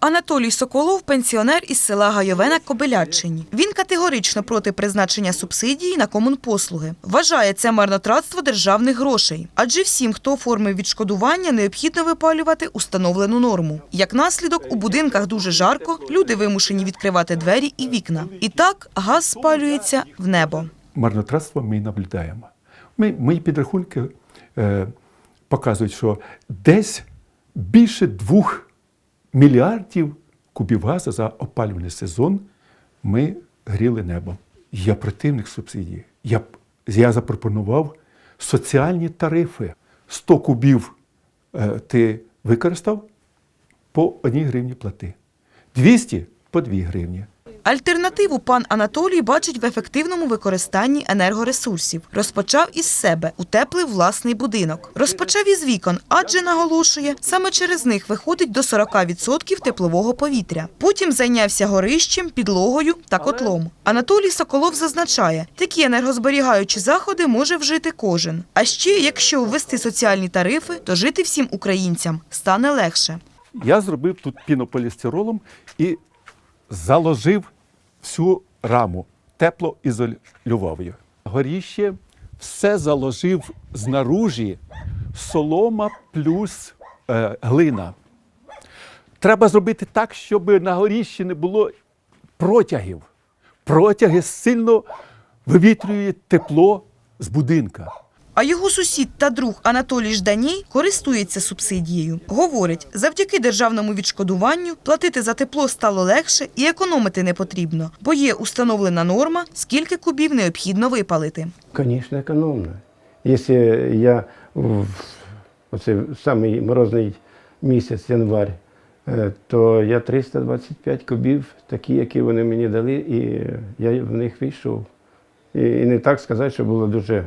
Анатолій Соколов пенсіонер із села Гайове на. Він категорично проти призначення субсидії на комунпослуги. Вважає це марнотратство державних грошей. Адже всім, хто оформив відшкодування, необхідно випалювати установлену норму. Як наслідок, у будинках дуже жарко, люди вимушені відкривати двері і вікна. І так газ спалюється в небо. марнотратство ми наблюдаємо. Ми, мої підрахунки е, показують, що десь більше двох мільярдів кубів газу за опалювальний сезон ми гріли небо. Я противник субсидії. Я, я запропонував соціальні тарифи. 100 кубів е, ти використав по 1 гривні плати. 200 по 2 гривні. Альтернативу пан Анатолій бачить в ефективному використанні енергоресурсів. Розпочав із себе, утеплив власний будинок. Розпочав із вікон, адже наголошує, саме через них виходить до 40% теплового повітря. Потім зайнявся горищем, підлогою та котлом. Анатолій Соколов зазначає, такі енергозберігаючі заходи може вжити кожен. А ще, якщо ввести соціальні тарифи, то жити всім українцям стане легше. Я зробив тут пінополістиролом і заложив всю раму, теплоізолював. Горіще все заложив знаружі солома плюс е, глина. Треба зробити так, щоб на горіщі не було протягів. Протяги сильно вивітрюють тепло з будинка. А його сусід та друг Анатолій Жданій користується субсидією. Говорить, завдяки державному відшкодуванню платити за тепло стало легше і економити не потрібно, бо є установлена норма, скільки кубів необхідно випалити. Конечно, экономно. Если я в оцей самий морозний місяць, январь, е, то я 325 кубів, такі, які вони мені дали, і я в них вийшов. І, не так сказати, що було дуже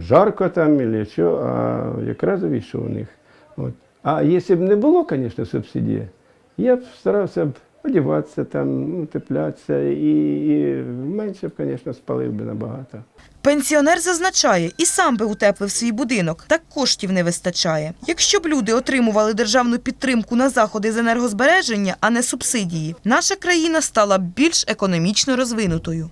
жарко там, або що, а якраз вийшов у них. От. А якщо б не було, звісно, субсидії, я б старався б одягатися там, утеплятися і, і менше б, звісно, спалив би набагато. Пенсіонер зазначає, і сам би утеплив свій будинок, так коштів не вистачає. Якщо б люди отримували державну підтримку на заходи з енергозбереження, а не субсидії, наша країна стала б більш економічно розвинутою.